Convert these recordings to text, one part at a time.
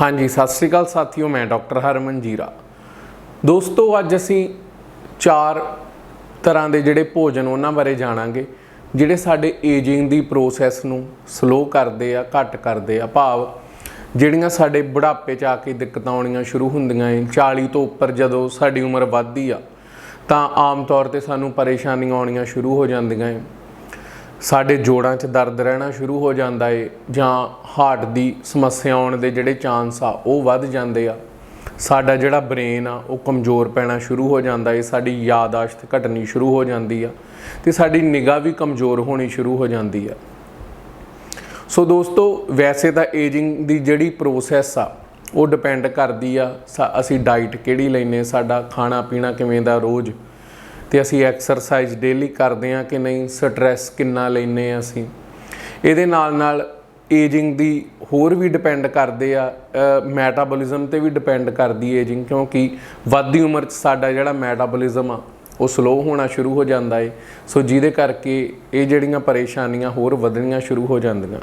ਹਾਂਜੀ, ਸਤਿ ਸ੍ਰੀ ਅਕਾਲ ਸਾਥੀਓ, ਮੈਂ ਡਾਕਟਰ ਹਰਮਨ ਜੀਰਾ। ਦੋਸਤੋ, ਅੱਜ ਅਸੀਂ ਚਾਰ ਤਰ੍ਹਾਂ ਦੇ ਜਿਹੜੇ ਭੋਜਨ ਉਹਨਾਂ ਬਾਰੇ ਜਾਣਾਂਗੇ, ਜਿਹੜੇ ਸਾਡੇ ਏਜਿੰਗ ਦੀ ਪ੍ਰੋਸੈਸ ਨੂੰ ਸਲੋ ਕਰਦੇ ਆ, ਘੱਟ ਕਰਦੇ ਆ, ਭਾਵ ਜਿਹੜੀਆਂ ਸਾਡੇ ਬੁਢਾਪੇ 'ਚ ਆ ਕੇ ਦਿੱਕਤਾਂ ਆਉਣੀਆਂ ਸ਼ੁਰੂ ਹੁੰਦੀਆਂ ਏ 40 ਤੋਂ ਉੱਪਰ ਜਦੋਂ ਸਾਡੀ ਉਮਰ ਵੱਧਦੀ ਆ, ਤਾਂ ਆਮ ਤੌਰ ਤੇ ਸਾਨੂੰ ਪਰੇਸ਼ਾਨੀਆਂ ਆਉਣੀਆਂ ਸ਼ੁਰੂ ਹੋ ਜਾਂਦੀਆਂ ਏ। ਸਾਡੇ ਜੋੜਾਂ 'ਚ ਦਰਦ ਰਹਿਣਾ ਸ਼ੁਰੂ ਹੋ ਜਾਂਦਾ ਏ, ਜਾਂ ਹਾਰਟ ਦੀ ਸਮੱਸਿਆ ਆਉਣ ਦੇ ਜਿਹੜੇ ਚਾਂਸ ਆ, ਉਹ ਵੱਧ ਜਾਂਦੇ ਆ। ਸਾਡਾ ਜਿਹੜਾ ਬ੍ਰੇਨ ਆ, ਉਹ ਕਮਜ਼ੋਰ ਪੈਣਾ ਸ਼ੁਰੂ ਹੋ ਜਾਂਦਾ ਏ, ਸਾਡੀ ਯਾਦਾਸ਼ਤ ਘਟਣੀ ਸ਼ੁਰੂ ਹੋ ਜਾਂਦੀ ਆ, ਤੇ ਸਾਡੀ ਨਿਗਾਹ ਵੀ ਕਮਜ਼ੋਰ ਹੋਣੀ ਸ਼ੁਰੂ ਹੋ ਜਾਂਦੀ ਆ। ਸੋ ਦੋਸਤੋ, ਵੈਸੇ ਤਾਂ ਏਜਿੰਗ ਦੀ ਜਿਹੜੀ ਪ੍ਰੋਸੈਸ ਆ, ਉਹ ਡਿਪੈਂਡ ਕਰਦੀ ਆ, ਸਾ- ਅਸੀਂ ਡਾਈਟ ਕਿਹੜੀ ਲੈਨੇ ਸਾਡਾ ਖਾਣਾ ਪੀਣਾ ਕਿਵੇਂ ਦਾ ਰੋਜ਼ ਤੇ ਅਸੀਂ ਐਕਸਰਸਾਈਜ਼ ਡੇਲੀ ਕਰਦੇ ਆ ਕਿ ਨਹੀਂ ਸਟ੍ਰੈਸ ਕਿੰਨਾ ਲੈਨੇ ਆ ਅਸੀਂ। ਇਹਦੇ ਨਾਲ ਨਾਲ ਏਜਿੰਗ ਦੀ ਹੋਰ ਵੀ ਡਿਪੈਂਡ ਕਰਦੇ ਆ ਮੈਟਾਬੋਲਿਜ਼ਮ ਤੇ ਵੀ ਡਿਪੈਂਡ ਕਰਦੀ ਏਜਿੰਗ ਕਿਉਂਕਿ ਵੱਧਦੀ ਉਮਰ 'ਚ ਸਾਡਾ ਜਿਹੜਾ ਮੈਟਾਬੋਲਿਜ਼ਮ ਆ, ਉਹ ਸਲੋ ਹੋਣਾ ਸ਼ੁਰੂ ਹੋ ਜਾਂਦਾ ਏ। ਸੋ ਜਿਹਦੇ ਕਰਕੇ ਇਹ ਜਿਹੜੀਆਂ ਪਰੇਸ਼ਾਨੀਆਂ ਹੋਰ ਵਧਣੀਆਂ ਸ਼ੁਰੂ ਹੋ ਜਾਂਦੀਆਂ।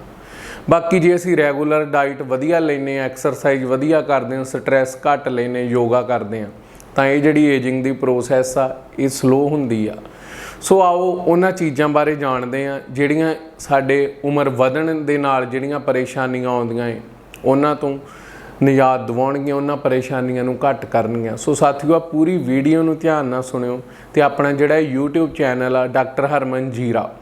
ਬਾਕੀ ਜੇ ਅਸੀਂ ਰੈਗੂਲਰ ਡਾਈਟ ਵਧੀਆ ਲੈਨੇ ਆ ਐਕਸਰਸਾਈਜ਼ ਵਧੀਆ ਕਰਦੇ ਆ ਸਟ੍ਰੈਸ ਘੱਟ ਲੈਨੇ ਯੋਗਾ ਕਰਦੇ ਆ ਤਾਂ ਇਹ ਜਿਹੜੀ ਏਜਿੰਗ ਦੀ ਪ੍ਰੋਸੈਸ ਆ, ਇਹ ਸਲੋ ਹੁੰਦੀ ਆ। ਸੋ ਆਓ ਉਹਨਾਂ ਚੀਜ਼ਾਂ ਬਾਰੇ ਜਾਣਦੇ ਆ ਜਿਹੜੀਆਂ ਸਾਡੇ ਉਮਰ ਵਧਣ ਦੇ ਨਾਲ ਜਿਹੜੀਆਂ ਪਰੇਸ਼ਾਨੀਆਂ ਆਉਂਦੀਆਂ ਏ, ਉਹਨਾਂ ਤੋਂ ਨਿਜਾਤ ਦਿਵਾਉਣਗੀਆਂ, ਉਹਨਾਂ ਪਰੇਸ਼ਾਨੀਆਂ ਨੂੰ ਘੱਟ ਕਰਨਗੀਆਂ। ਸੋ ਸਾਥੀਓ ਆ ਪੂਰੀ ਵੀਡੀਓ ਨੂੰ ਧਿਆਨ ਨਾਲ ਸੁਣਿਓ ਤੇ ਆਪਣਾ ਜਿਹੜਾ ਇਹ YouTube ਚੈਨਲ ਆ ਡਾਕਟਰ ਹਰਮਨ ਜੀਰਾ,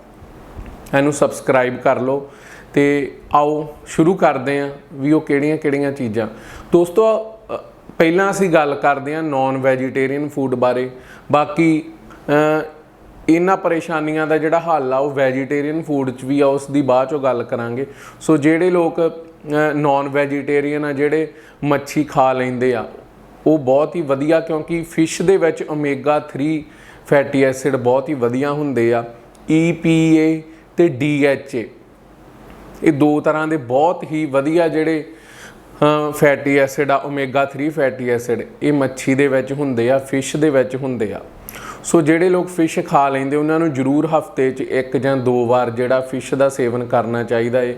ਇਹਨੂੰ ਸਬਸਕ੍ਰਾਈਬ ਕਰ ਲਓ ਤੇ ਆਓ ਸ਼ੁਰੂ ਕਰਦੇ ਹਾਂ ਵੀ ਉਹ ਕਿਹੜੀਆਂ-ਕਿਹੜੀਆਂ ਚੀਜ਼ਾਂ। ਦੋਸਤੋ ਪਹਿਲਾਂ ਅਸੀਂ ਗੱਲ ਕਰਦੇ ਹਾਂ ਨਾਨ ਵੈਜੀਟੇਰੀਅਨ ਫੂਡ ਬਾਰੇ। ਬਾਕੀ ਇਹਨਾਂ ਪਰੇਸ਼ਾਨੀਆਂ ਦਾ ਜਿਹੜਾ ਹੱਲ ਆ, ਉਹ ਵੈਜੀਟੇਰੀਅਨ ਫੂਡ 'ਚ ਵੀ ਆ, ਉਸ ਦੀ ਬਾਅਦ ਚੋਂ ਗੱਲ ਕਰਾਂਗੇ। ਸੋ ਜਿਹੜੇ ਲੋਕ ਨਾਨ ਵੈਜੀਟੇਰੀਅਨ ਆ, ਜਿਹੜੇ ਮੱਛੀ ਖਾ ਲੈਂਦੇ ਆ, ਉਹ ਬਹੁਤ ਹੀ ਵਧੀਆ, ਕਿਉਂਕਿ ਫਿਸ਼ ਦੇ ਵਿੱਚ ਓਮੇਗਾ 3 ਫੈਟੀ ਐਸਿਡ ਬਹੁਤ ਹੀ ਵਧੀਆ ਹੁੰਦੇ ਆ। EPA ਤੇ DHA ਇਹ ਦੋ ਤਰ੍ਹਾਂ ਦੇ ਬਹੁਤ ਹੀ ਵਧੀਆ ਜਿਹੜੇ ਫੈਟੀ ਐਸਿਡ ਆ ਓਮੇਗਾ 3 ਫੈਟੀ ਐਸਿਡ ਇਹ ਮੱਛੀ ਦੇ ਵਿੱਚ ਹੁੰਦੇ ਆ ਫਿਸ਼ ਦੇ ਵਿੱਚ ਹੁੰਦੇ ਆ। ਸੋ ਜਿਹੜੇ ਲੋਕ ਫਿਸ਼ ਖਾ ਲੈਂਦੇ, ਉਹਨਾਂ ਨੂੰ ਜ਼ਰੂਰ ਹਫ਼ਤੇ 'ਚ ਇੱਕ ਜਾਂ ਦੋ ਵਾਰ ਜਿਹੜਾ ਫਿਸ਼ ਦਾ ਸੇਵਨ ਕਰਨਾ ਚਾਹੀਦਾ ਏ।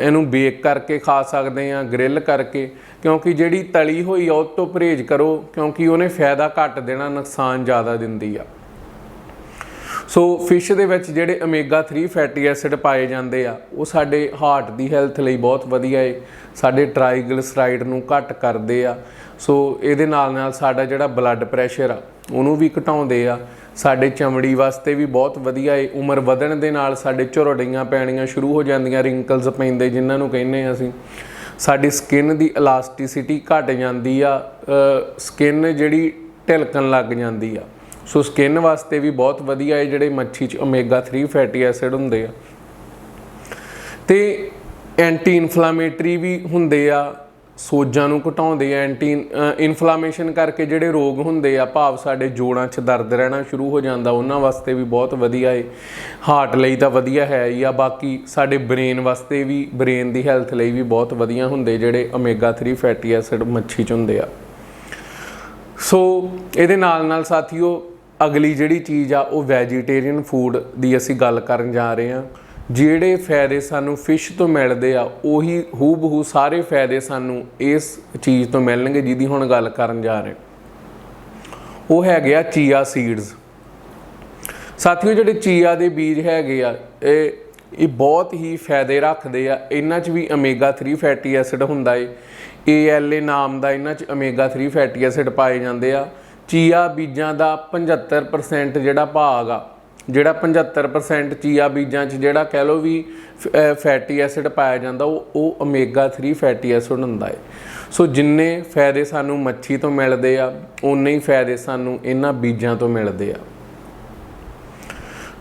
ਇਹਨੂੰ ਬੇਕ ਕਰਕੇ ਖਾ ਸਕਦੇ ਆ ਗ੍ਰਿਲ ਕਰਕੇ, ਕਿਉਂਕਿ ਜਿਹੜੀ ਤਲੀ ਹੋਈ ਆ, ਉਹ ਤੋਂ ਪਰਹੇਜ਼ ਕਰੋ, ਕਿਉਂਕਿ ਉਹਨੇ ਫਾਇਦਾ ਘੱਟ ਦੇਣਾ, ਨੁਕਸਾਨ ਜ਼ਿਆਦਾ ਦਿੰਦੀ ਆ। ਸੋ ਫਿਸ਼ ਦੇ ਵਿੱਚ ਜਿਹੜੇ ਓਮੇਗਾ 3 ਫੈਟੀ ਐਸਿਡ ਪਾਏ ਜਾਂਦੇ ਆ, ਉਹ ਸਾਡੇ ਹਾਰਟ ਦੀ ਹੈਲਥ ਲਈ ਬਹੁਤ ਵਧੀਆ ਏ। ਸਾਡੇ ਟ੍ਰਾਈਗਲਿਸਰਾਈਡ ਨੂੰ ਘੱਟ ਕਰਦੇ ਆ। ਸੋ ਇਹਦੇ ਨਾਲ ਨਾਲ ਸਾਡਾ ਜਿਹੜਾ ਬਲੱਡ ਪ੍ਰੈਸ਼ਰ ਆ, ਉਹਨੂੰ ਵੀ ਘਟਾਉਂਦੇ ਆ। ਸਾਡੇ ਚਮੜੀ ਵਾਸਤੇ ਵੀ ਬਹੁਤ ਵਧੀਆ ਏ। ਉਮਰ ਵਧਣ ਦੇ ਨਾਲ ਸਾਡੇ ਝੁਰੜੀਆਂ ਪੈਣੀਆਂ ਸ਼ੁਰੂ ਹੋ ਜਾਂਦੀਆਂ ਰਿੰਕਲਸ ਪੈਂਦੇ ਜਿਨ੍ਹਾਂ ਨੂੰ ਕਹਿੰਦੇ ਆ ਅਸੀਂ। ਸਾਡੀ ਸਕਿਨ ਦੀ ਇਲਾਸਟੀਸਿਟੀ ਘਟ ਜਾਂਦੀ ਆ ਸਕਿਨ ਜਿਹੜੀ ਢਿਲਕਣ ਲੱਗ ਜਾਂਦੀ ਆ। ਸੋ ਸਕਿਨ ਵਾਸਤੇ ਵੀ ਬਹੁਤ ਵਧੀਆ ਹੈ ਜਿਹੜੇ ਮੱਛੀ ਚ ਓਮੇਗਾ 3 ਫੈਟੀ ਐਸਿਡ ਹੁੰਦੇ ਆ। ਤੇ ਐਂਟੀ ਇਨਫਲਾਮੇਟਰੀ ਵੀ ਹੁੰਦੇ ਆ, ਸੋਜਾਂ ਨੂੰ ਘਟਾਉਂਦੇ ਆ। ਐਂਟੀ ਇਨਫਲਾਮੇਸ਼ਨ ਕਰਕੇ ਜਿਹੜੇ ਰੋਗ ਹੁੰਦੇ ਆ, ਭਾਵ ਸਾਡੇ ਜੋੜਾਂ 'ਚ ਦਰਦ ਰਹਿਣਾ ਸ਼ੁਰੂ ਹੋ ਜਾਂਦਾ, ਉਹਨਾਂ ਵਾਸਤੇ ਵੀ ਬਹੁਤ ਵਧੀਆ ਏ। ਹਾਰਟ ਲਈ ਤਾਂ ਵਧੀਆ ਹੈ ਹੀ ਆ, ਬਾਕੀ ਸਾਡੇ ਬ੍ਰੇਨ ਵਾਸਤੇ ਵੀ ਬ੍ਰੇਨ ਦੀ ਹੈਲਥ ਲਈ ਵੀ ਬਹੁਤ ਵਧੀਆ ਹੁੰਦੇ ਜਿਹੜੇ ਓਮੇਗਾ 3 ਫੈਟੀ ਐਸਿਡ ਮੱਛੀ 'ਚ ਹੁੰਦੇ ਆ। ਸੋ ਇਹਦੇ ਨਾਲ ਨਾਲ ਸਾਥੀਓ ਅਗਲੀ ਜਿਹੜੀ ਚੀਜ਼ ਆ, ਉਹ ਵੈਜੀਟੇਰੀਅਨ ਫੂਡ ਦੀ ਅਸੀਂ ਗੱਲ ਕਰਨ ਜਾ ਰਹੇ ਹਾਂ। ਜਿਹੜੇ ਫਾਇਦੇ ਸਾਨੂੰ ਫਿਸ਼ ਤੋਂ ਮਿਲਦੇ ਆ, ਉਹੀ ਹੂਬਹੂ ਸਾਰੇ ਫਾਇਦੇ ਸਾਨੂੰ ਇਸ ਚੀਜ਼ ਤੋਂ ਮਿਲਣਗੇ ਜਿਹਦੀ ਹੁਣ ਗੱਲ ਕਰਨ ਜਾ ਰਹੇ ਉਹ ਹੈਗੇ ਆ ਚੀਆ ਸੀਡਸ ਸਾਥੀਓ, ਜਿਹੜੇ ਚੀਆ ਦੇ ਬੀਜ ਹੈਗੇ ਆ, ਇਹ ਇਹ ਬਹੁਤ ਹੀ ਫਾਇਦੇ ਰੱਖਦੇ ਆ। ਇਹਨਾਂ 'ਚ ਵੀ ਓਮੇਗਾ 3 ਫੈਟੀ ਐਸਿਡ ਹੁੰਦਾ ਏ। ALA ਨਾਮ ਦਾ ਇਹਨਾਂ 'ਚ ਓਮੇਗਾ 3 ਫੈਟੀ ਐਸਿਡ ਪਾਏ ਜਾਂਦੇ ਆ। ਚੀਆ ਬੀਜਾਂ ਦਾ 75% ਜਿਹੜਾ ਭਾਗ ਆ, ਜਿਹੜਾ 75% ਚੀਆ ਬੀਜਾਂ 'ਚ ਜਿਹੜਾ ਕਹਿ ਲਓ ਵੀ ਫੈਟੀ ਐਸਿਡ ਪਾਇਆ ਜਾਂਦਾ, ਉਹ ਉਹ ਓਮੇਗਾ 3 ਫੈਟੀ ਐਸਿਡ ਹੁੰਦਾ ਹੈ ਸੋ ਜਿੰਨੇ ਫਾਇਦੇ ਸਾਨੂੰ ਮੱਛੀ ਤੋਂ ਮਿਲਦੇ ਆ ਉਨੇ ਹੀ ਫਾਇਦੇ ਸਾਨੂੰ ਇਹਨਾਂ ਬੀਜਾਂ ਤੋਂ ਮਿਲਦੇ ਆ।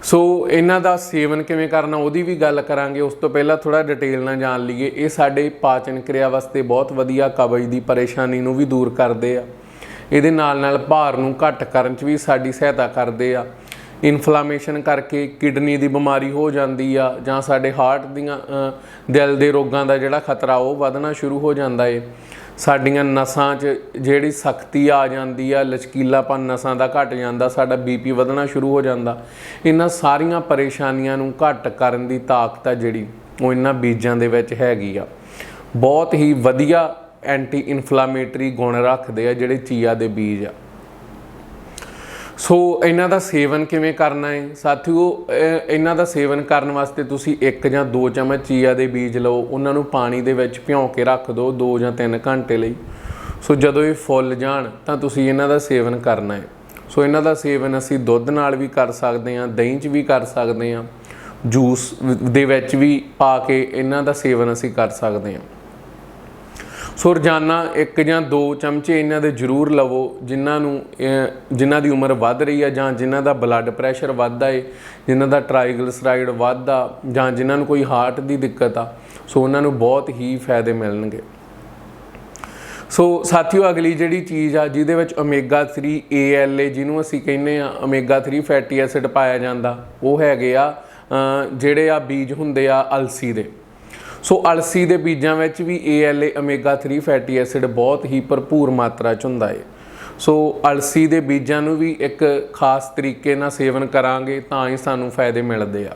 ਸੋ ਇਹਨਾਂ ਦਾ ਸੇਵਨ ਕਿਵੇਂ ਕਰਨਾ, ਉਹਦੀ ਵੀ ਗੱਲ ਕਰਾਂਗੇ। ਉਸ ਤੋਂ ਪਹਿਲਾਂ ਥੋੜਾ ਡਿਟੇਲ ਨਾਲ ਜਾਣ ਲਈਏ। ਇਹ ਸਾਡੇ ਪਾਚਨ ਕਿਰਿਆ ਵਾਸਤੇ ਬਹੁਤ ਵਧੀਆ, ਕਬਜ਼ ਦੀ ਪਰੇਸ਼ਾਨੀ ਨੂੰ ਵੀ ਦੂਰ ਕਰਦੇ ਆ। ਇਹਦੇ ਨਾਲ ਨਾਲ ਭਾਰ ਨੂੰ ਘੱਟ ਕਰਨ 'ਚ ਵੀ ਸਾਡੀ ਸਹਾਇਤਾ ਕਰਦੇ ਆ। ਇਨਫਲਾਮੇਸ਼ਨ ਕਰਕੇ ਕਿਡਨੀ ਦੀ ਬਿਮਾਰੀ ਹੋ ਜਾਂਦੀ ਆ ਜਾਂ ਸਾਡੇ ਹਾਰਟ ਦੀਆਂ ਦਿਲ ਦੇ ਰੋਗਾਂ ਦਾ ਜਿਹੜਾ ਖਤਰਾ ਉਹ ਵਧਣਾ ਸ਼ੁਰੂ ਹੋ ਜਾਂਦਾ ਏ। ਸਾਡੀਆਂ ਨਸਾਂ 'ਚ ਜਿਹੜੀ ਸਖਤੀ ਆ ਜਾਂਦੀ ਆ, ਲਚਕੀਲਾਪਨ ਨਸਾਂ ਦਾ ਘਟ ਜਾਂਦਾ, ਸਾਡਾ ਬੀਪੀ ਵਧਣਾ ਸ਼ੁਰੂ ਹੋ ਜਾਂਦਾ। ਇਹਨਾਂ ਸਾਰੀਆਂ ਪਰੇਸ਼ਾਨੀਆਂ ਨੂੰ ਘਟ ਕਰਨ ਦੀ ਤਾਕਤ ਆ ਜਿਹੜੀ, ਉਹ ਇਹਨਾਂ ਬੀਜਾਂ ਦੇ ਵਿੱਚ ਹੈਗੀ ਆ। ਬਹੁਤ ਹੀ ਵਧੀਆ ਐਂਟੀ ਇਨਫਲਾਮੇਟਰੀ ਗੁਣ ਰੱਖਦੇ ਆ ਜਿਹੜੇ ਚੀਆ ਦੇ ਬੀਜ ਆ। ਸੋ ਇਹਨਾਂ ਦਾ ਸੇਵਨ ਕਿਵੇਂ ਕਰਨਾ ਹੈ ਸਾਥੀਓ, ਇਹ- ਇਹਨਾਂ ਦਾ ਸੇਵਨ ਕਰਨ ਵਾਸਤੇ ਤੁਸੀਂ ਇੱਕ ਜਾਂ ਦੋ ਚਮਚ ਚੀਆ ਦੇ ਬੀਜ ਲਓ। ਉਹਨਾਂ ਨੂੰ ਪਾਣੀ ਦੇ ਵਿੱਚ ਭਿਉਂ ਕੇ ਰੱਖ ਦਿਓ 2 ਜਾਂ 3 ਘੰਟੇ ਲਈ। ਸੋ ਜਦੋਂ ਇਹ ਫੁੱਲ ਜਾਣ, ਤਾਂ ਤੁਸੀਂ ਇਹਨਾਂ ਦਾ ਸੇਵਨ ਕਰਨਾ ਹੈ ਸੋ ਇਹਨਾਂ ਦਾ ਸੇਵਨ ਅਸੀਂ ਦੁੱਧ ਨਾਲ ਵੀ ਕਰ ਸਕਦੇ ਹਾਂ, ਦਹੀਂ 'ਚ ਵੀ ਕਰ ਸਕਦੇ ਹਾਂ। ਜੂਸ ਦੇ ਵਿੱਚ ਵੀ ਪਾ ਕੇ ਇਹਨਾਂ ਦਾ ਸੇਵਨ ਅਸੀਂ ਕਰ ਸਕਦੇ ਹਾਂ। ਸੋ ਰੋਜ਼ਾਨਾ ਇੱਕ ਜਾਂ ਦੋ ਚਮਚੇ ਇਹਨਾਂ ਦੇ ਜ਼ਰੂਰ ਲਵੋ, ਜਿਨ੍ਹਾਂ ਨੂੰ ਜਿਨ੍ਹਾਂ ਦੀ ਉਮਰ ਵੱਧ ਰਹੀ ਹੈ ਜਾਂ ਜਿਨ੍ਹਾਂ ਦਾ ਬਲੱਡ ਪ੍ਰੈਸ਼ਰ ਵੱਧਦਾ ਏ, ਜਿਨ੍ਹਾਂ ਦਾ ਟ੍ਰਾਈਗਲਿਸਰਾਈਡ ਵੱਧਦਾ, ਜਾਂ ਜਿਨ੍ਹਾਂ ਨੂੰ ਕੋਈ ਹਾਰਟ ਦੀ ਦਿੱਕਤ ਆ, ਸੋ ਉਹਨਾਂ ਨੂੰ ਬਹੁਤ ਹੀ ਫਾਇਦੇ ਮਿਲਣਗੇ। ਸੋ ਸਾਥੀਓ, ਅਗਲੀ ਜਿਹੜੀ ਚੀਜ਼ ਆ, ਜਿਹਦੇ ਵਿੱਚ ਓਮੇਗਾ 3 ALA ਜਿਹਨੂੰ ਅਸੀਂ ਕਹਿੰਦੇ ਆ ਓਮੇਗਾ 3 ਫੈਟੀ ਐਸਿਡ ਪਾਇਆ ਜਾਂਦਾ, ਉਹ ਹੈਗੇ ਆ ਜਿਹੜੇ ਆ ਬੀਜ ਹੁੰਦੇ ਆ ਅਲਸੀ ਦੇ। ਸੋ ਅਲਸੀ ਦੇ ਬੀਜਾਂ ਵਿੱਚ ਵੀ ALA ਓਮੇਗਾ 3 ਫੈਟੀ ਐਸਿਡ ਬਹੁਤ ਹੀ ਭਰਪੂਰ ਮਾਤਰਾ 'ਚ ਹੁੰਦਾ ਹੈ ਸੋ ਅਲਸੀ ਦੇ ਬੀਜਾਂ ਨੂੰ ਵੀ ਇੱਕ ਖਾਸ ਤਰੀਕੇ ਨਾਲ ਸੇਵਨ ਕਰਾਂਗੇ ਤਾਂ ਹੀ ਸਾਨੂੰ ਫਾਇਦੇ ਮਿਲਦੇ ਆ।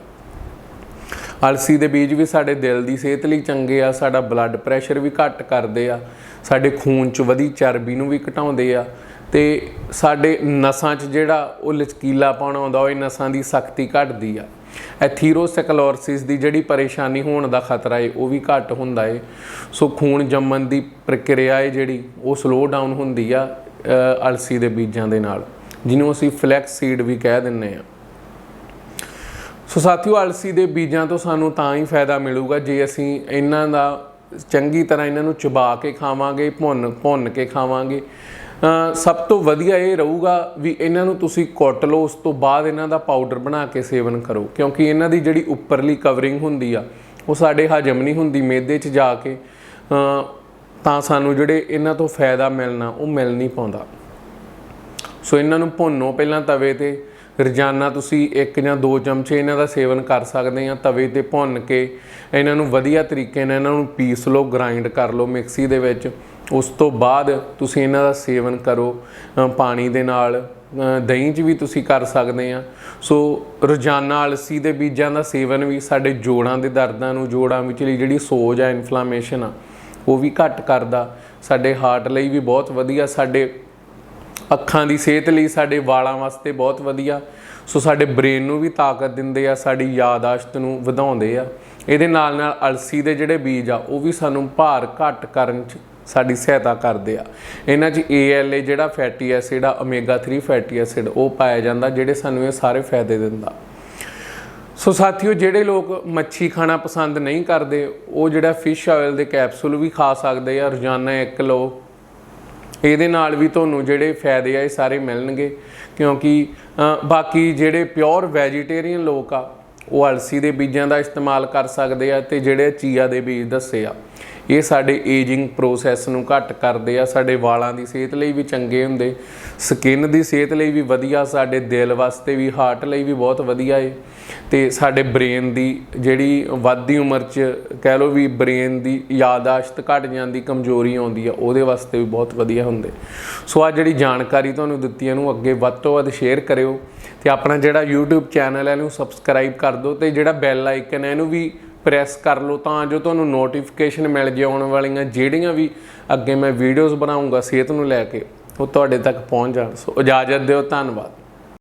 ਅਲਸੀ ਦੇ ਬੀਜ ਵੀ ਸਾਡੇ ਦਿਲ ਦੀ ਸਿਹਤ ਲਈ ਚੰਗੇ ਆ, ਸਾਡਾ ਬਲੱਡ ਪ੍ਰੈਸ਼ਰ ਵੀ ਘੱਟ ਕਰਦੇ ਆ, ਸਾਡੇ ਖੂਨ 'ਚ ਵਧੀ ਚਰਬੀ ਨੂੰ ਵੀ ਘਟਾਉਂਦੇ ਆ ਤੇ ਸਾਡੇ ਨਸਾਂ 'ਚ ਜਿਹੜਾ ਉਹ ਲਚਕੀਲਾਪਣ ਆਉਂਦਾ, ਉਹ ਇਹ ਨਸਾਂ ਦੀ ਸਖਤੀ ਘਟਦੀ ਆ। ਐਥੀਰੋਸੈਕਲੋਰਸਿਸ ਦੀ ਜਿਹੜੀ ਪਰੇਸ਼ਾਨੀ ਹੋਣ ਦਾ ਖਤਰਾ ਹੈ ਉਹ ਵੀ ਘੱਟ ਹੁੰਦਾ ਹੈ ਸੋ ਖੂਨ ਜੰਮਣ ਦੀ ਪ੍ਰਕਿਰਿਆ ਹੈ ਜਿਹੜੀ, ਉਹ ਸਲੋ ਡਾਊਨ ਹੁੰਦੀ ਆ ਅਲਸੀ ਦੇ ਬੀਜਾਂ ਦੇ ਨਾਲ, ਜਿਹਨੂੰ ਅਸੀਂ ਫਲੈਕਸ ਸੀਡ ਵੀ ਕਹਿ ਦਿੰਨੇ ਆ। ਸੋ ਸਾਥੀਓ, ਅਲਸੀ ਦੇ ਬੀਜਾਂ ਤੋਂ ਸਾਨੂੰ ਤਾਂ ਹੀ ਫਾਇਦਾ ਮਿਲੂਗਾ ਜੇ ਅਸੀਂ ਇਹਨਾਂ ਦਾ ਚੰਗੀ ਤਰ੍ਹਾਂ ਇਹਨਾਂ ਨੂੰ ਚਬਾ ਕੇ ਖਾਵਾਂਗੇ, ਭੁੰਨ ਭੁੰਨ ਕੇ ਖਾਵਾਂਗੇ। ਸਭ ਤੋਂ ਵਧੀਆ ਇਹ ਰਹੂਗਾ ਵੀ ਇਹਨਾਂ ਨੂੰ ਤੁਸੀਂ ਕੁੱਟ ਲਓ, ਉਸ ਤੋਂ ਬਾਅਦ ਇਹਨਾਂ ਦਾ ਪਾਊਡਰ ਬਣਾ ਕੇ ਸੇਵਨ ਕਰੋ। ਕਿਉਂਕਿ ਇਹਨਾਂ ਦੀ ਜਿਹੜੀ ਉੱਪਰਲੀ ਕਵਰਿੰਗ ਹੁੰਦੀ ਆ, ਉਹ ਸਾਡੇ ਹਜਮ ਨਹੀਂ ਹੁੰਦੀ ਮੇਦੇ 'ਚ ਜਾ ਕੇ। ਤਾਂ ਸਾਨੂੰ ਜਿਹੜੇ ਇਹਨਾਂ ਤੋਂ ਫਾਇਦਾ ਮਿਲਣਾ, ਉਹ ਮਿਲ ਨਹੀਂ ਪਾਉਂਦਾ। ਸੋ ਇਹਨਾਂ ਨੂੰ ਭੁੰਨੋ ਪਹਿਲਾਂ ਤਵੇ ਤੇ। ਰੋਜ਼ਾਨਾ ਤੁਸੀਂ ਇੱਕ ਜਾਂ ਦੋ ਚਮਚੇ ਇਹਨਾਂ ਦਾ ਸੇਵਨ ਕਰ ਸਕਦੇ ਆ ਤਵੇ ਤੇ ਭੁੰਨ ਕੇ। ਇਹਨਾਂ ਨੂੰ ਵਧੀਆ ਤਰੀਕੇ ਨਾਲ ਇਹਨਾਂ ਨੂੰ ਪੀਸ ਲਓ ਗ੍ਰਾਈਂਡ ਕਰ ਲਓ ਮਿਕਸੀ ਦੇ ਵਿੱਚ। ਉਸ ਤੋਂ ਬਾਅਦ ਤੁਸੀਂ ਇਹਨਾਂ ਦਾ ਸੇਵਨ ਕਰੋ ਪਾਣੀ ਦੇ ਨਾਲ ਦਹੀਂ 'ਚ ਵੀ ਤੁਸੀਂ ਕਰ ਸਕਦੇ ਆ। ਸੋ ਰੋਜ਼ਾਨਾ ਅਲਸੀ ਦੇ ਬੀਜਾਂ ਦਾ ਸੇਵਨ ਵੀ ਸਾਡੇ ਜੋੜਾਂ ਦੇ ਦਰਦਾਂ ਨੂੰ, ਜੋੜਾਂ ਵਿਚਲੀ ਜਿਹੜੀ ਸੋਜ ਆ ਇਨਫਲਾਮੇਸ਼ਨ ਆ, ਉਹ ਵੀ ਘੱਟ ਕਰਦਾ। ਸਾਡੇ ਹਾਰਟ ਲਈ ਵੀ ਬਹੁਤ ਵਧੀਆ, ਸਾਡੇ ਅੱਖਾਂ ਦੀ ਸਿਹਤ ਲਈ ਸਾਡੇ ਵਾਲਾਂ ਵਾਸਤੇ ਬਹੁਤ ਵਧੀਆ। ਸੋ ਸਾਡੇ ਬ੍ਰੇਨ ਨੂੰ ਵੀ ਤਾਕਤ ਦਿੰਦੇ ਆ, ਸਾਡੀ ਯਾਦਾਸ਼ਤ ਨੂੰ ਵਧਾਉਂਦੇ ਆ। ਇਹਦੇ ਨਾਲ ਨਾਲ ਅਲਸੀ ਦੇ ਜਿਹੜੇ ਬੀਜ ਆ, ਉਹ ਵੀ ਸਾਨੂੰ ਭਾਰ ਘੱਟ ਕਰਨ 'ਚ ਸਾਡੀ ਸਹਾਇਤਾ ਕਰਦੇ ਆ। ਇਹਨਾਂ 'ਚ ALA ਜਿਹੜਾ ਫੈਟੀ ਐਸਿਡ ਆ ਓਮੇਗਾ 3 ਫੈਟੀ ਐਸਿਡ ਉਹ ਪਾਇਆ ਜਾਂਦਾ, ਜਿਹੜੇ ਸਾਨੂੰ ਇਹ ਸਾਰੇ ਫਾਇਦੇ ਦਿੰਦਾ। ਸੋ ਸਾਥੀਓ, ਜਿਹੜੇ ਲੋਕ ਮੱਛੀ ਖਾਣਾ ਪਸੰਦ ਨਹੀਂ ਕਰਦੇ, ਉਹ ਜਿਹੜਾ ਫਿਸ਼ ਆਇਲ ਦੇ ਕੈਪਸੂਲ ਵੀ ਖਾ ਸਕਦੇ ਆ, ਰੋਜ਼ਾਨਾ ਇੱਕ ਲਓ ਇਹਦੇ ਨਾਲ ਵੀ ਤੁਹਾਨੂੰ ਜਿਹੜੇ ਫਾਇਦੇ ਆ, ਇਹ ਸਾਰੇ ਮਿਲਣਗੇ। ਕਿਉਂਕਿ ਬਾਕੀ ਜਿਹੜੇ ਪਿਓਰ ਵੈਜੀਟੇਰੀਅਨ ਲੋਕ ਆ, ਉਹ ਅਲਸੀ ਦੇ ਬੀਜਾਂ ਦਾ ਇਸਤੇਮਾਲ ਕਰ ਸਕਦੇ ਆ ਤੇ ਜਿਹੜੇ ਚੀਆ ਦੇ ਬੀਜ ਦੱਸੇ ਆ। ਇਹ ਸਾਡੇ ਏਜਿੰਗ ਪ੍ਰੋਸੈਸ ਨੂੰ ਘੱਟ ਕਰਦੇ ਆ, ਸਾਡੇ ਵਾਲਾਂ ਦੀ ਸਿਹਤ ਲਈ ਵੀ ਚੰਗੇ ਹੁੰਦੇ ਸਕਿਨ ਦੀ ਸਿਹਤ ਲਈ ਵੀ ਵਧੀਆ, ਸਾਡੇ ਦਿਲ ਵਾਸਤੇ ਵੀ ਹਾਰਟ ਲਈ ਵੀ ਬਹੁਤ ਵਧੀਆ ਏ। ਤੇ ਸਾਡੇ ਬ੍ਰੇਨ ਦੀ ਜਿਹੜੀ ਵੱਧਦੀ ਉਮਰ 'ਚ ਕਹਿ ਲਓ ਵੀ ਬ੍ਰੇਨ ਦੀ ਯਾਦਾਸ਼ਤ ਘਟ ਜਾਂਦੀ, ਕਮਜ਼ੋਰੀ ਆਉਂਦੀ ਆ, ਉਹਦੇ ਵਾਸਤੇ ਵੀ ਬਹੁਤ ਵਧੀਆ ਹੁੰਦੇ। ਸੋ ਆ ਜਿਹੜੀ ਜਾਣਕਾਰੀ ਤੁਹਾਨੂੰ ਦਿੱਤੀ ਇਹਨੂੰ ਅੱਗੇ ਵੱਧ ਤੋਂ ਵੱਧ ਸ਼ੇਅਰ ਕਰਿਓ ਤੇ ਆਪਣਾ ਜਿਹੜਾ YouTube ਚੈਨਲ ਹੈ ਇਹਨੂੰ ਸਬਸਕ੍ਰਾਈਬ ਕਰ ਦਿਓ ਤੇ ਜਿਹੜਾ ਬੈਲ ਆਈਕਨ ਹੈ ਇਹਨੂੰ ਵੀ ਪ੍ਰੈਸ ਕਰ ਲਓ ਤਾਂ ਜੋ ਤੁਹਾਨੂੰ ਨੋਟੀਫਿਕੇਸ਼ਨ ਮਿਲ ਜੇ ਆਉਣ ਵਾਲੀਆਂ, ਜਿਹੜੀਆਂ ਵੀ ਅੱਗੇ ਮੈਂ ਵੀਡੀਓਜ਼ ਬਣਾਉਂਗਾ ਸਿਹਤ ਨੂੰ ਲੈ ਕੇ, ਉਹ ਤੁਹਾਡੇ ਤੱਕ ਪਹੁੰਚ ਜਾਣ। ਸੋ ਇਜਾਜ਼ਤ ਦਿਓ, ਧੰਨਵਾਦ।